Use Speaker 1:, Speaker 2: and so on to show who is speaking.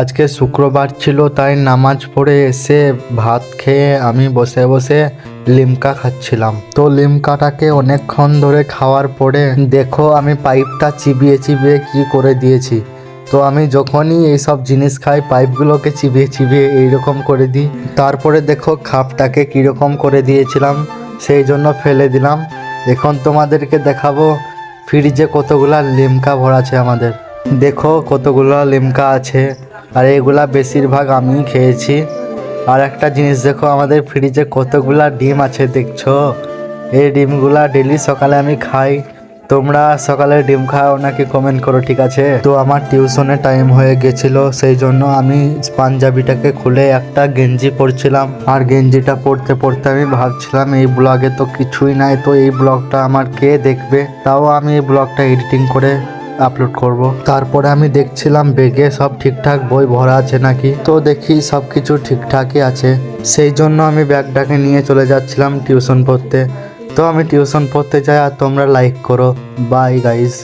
Speaker 1: আজকে শুক্রবার ছিল, তাই নামাজ পড়ে এসে ভাত খেয়ে আমি বসে বসে লিমকা খাচ্ছিলাম। তো লিমকাটাকে অনেকক্ষণ ধরে খাওয়ার পরে দেখো আমি পাইপটা চিবিয়ে চিবিয়ে কি করে দিয়েছি। তো আমি যখনই এইসব জিনিস খাই, পাইপগুলোকে চিবিয়ে চিবিয়ে এইরকম করে দিই। তারপরে দেখো খাপটাকে কীরকম করে দিয়েছিলাম, সেই জন্য ফেলে দিলাম। এখন তোমাদেরকে দেখাবো ফ্রিজে কতগুলা লিমকা ভরা আছে আমাদের। দেখো কতগুলো লিমকা আছে। আর এগুলা বেশিরভাগ আমি খেয়েছি। আর একটা জিনিস দেখো, আমাদের ফ্রিজে কতগুলা ডিম আছে দেখছ? এই ডিমগুলা ডেলি সকালে আমি খাই। তোমরা সকালে ডিম খাও নাকি কমেন্ট করো, ঠিক আছে? তো আমার টিউশনের টাইম হয়ে গেছিল, সেই জন্য আমি পাঞ্জাবিটাকে খুলে একটা গেঞ্জি পরছিলাম। আর গেঞ্জিটা পরতে পরতে আমি ভাবছিলাম, এই ব্লগে তো কিছুই নাই, তো এই ব্লগটা আমার কে দেখবে? তাও আমি এই ব্লগটা এডিটিং করে আপলোড করব। তারপরে আমি দেখছিলাম বেগে সব ঠিকঠাক বই ভরা আছে নাকি। তো দেখি সব কিছু ঠিকঠাকই আছে। সেই জন্য আমি ব্যাগটাকে নিয়ে চলে যাচ্ছিলাম টিউশন পড়তে। তো আমি টিউশন পড়তে যাই আর তোমরা লাইক করো। Bye guys